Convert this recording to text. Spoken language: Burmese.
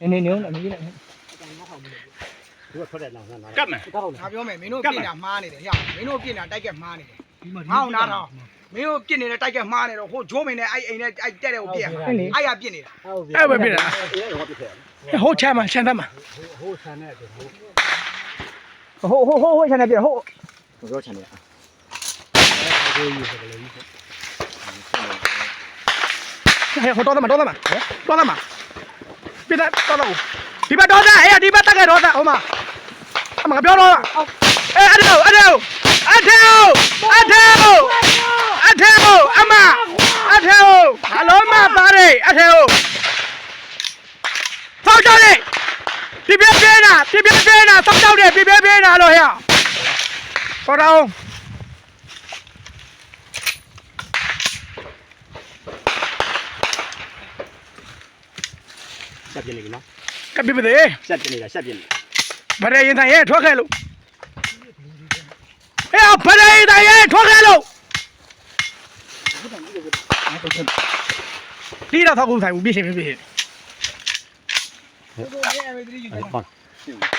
နည်းနည်းနည်းတော့မကြီးလိုက်သူကထွက်တဲ့လောင်ဆန်းလာကတ်မယ်ကောက်ငါလားပြောမယ်မင်းတို့ပြင်တာမှားနေတယ်ဟဲ့မင်းတို့ပြင်တာတိုက်ကက်မှားနေတယ်ငါ့အောင်နားတော့မင်းတို့ပြင်နေတဲ့တိုက်ကက်မှားနေတော့ဟိုဂျိုးမင်းနဲ့အဲ့အိမ်နဲ့အဲ့တက်တဲ့ကိုပြင်အဲ့ရပြင်နေတာအဲ့ပဲပြတာအေးတော့ပြခဲ့ဟိုချမ်းမှာချမ်းသမ်းမှာဟိုဆန်းတဲ့ဟိုဟိုဟိုဟိုဟိုချန်နေပြဟိုဟိုရောချန်နေอ่ะဟိုကြီးဆိုတယ်ကြီးဟဲ့ဟိုတော့မှာတော့မှာတော့မှာ ပြတာတော့တော့ဒီဘက်တော့အဲ့ဒီဘက်တက်ခဲ့တော့ဟိုမှာအမပြောတော့အဲအဲ့ဒါအဲ့ဒါအဲ့ဒါအဲ့ဒါအဲ့ဒါအမအဲ့ဒါအလုံးမပါတယ်အဲ့ဒါဖောက်ကြလေပြပြပြနာပြပြပြနာဖောက်ကြတယ်ပြပြပြနာလို့ဟဲ့ဟောတော့ က်ပြနေပြီနော်ကပြပြသေးဆက်ပြနေတာဆက်ပြနေဗရေရင်တိုင်းရဲ့ထွက်ခဲ့လို့ဟဲ့ဗရေရင်တိုင်းရဲ့ထွက်ခဲ့လို့ဒီတော့ထောက်ကုန်ဆိုင်ဘူးပြည့်ရှင်ပြည့်ရှင်တို့ရဲ့ MP3 ယူတယ်ဟုတ်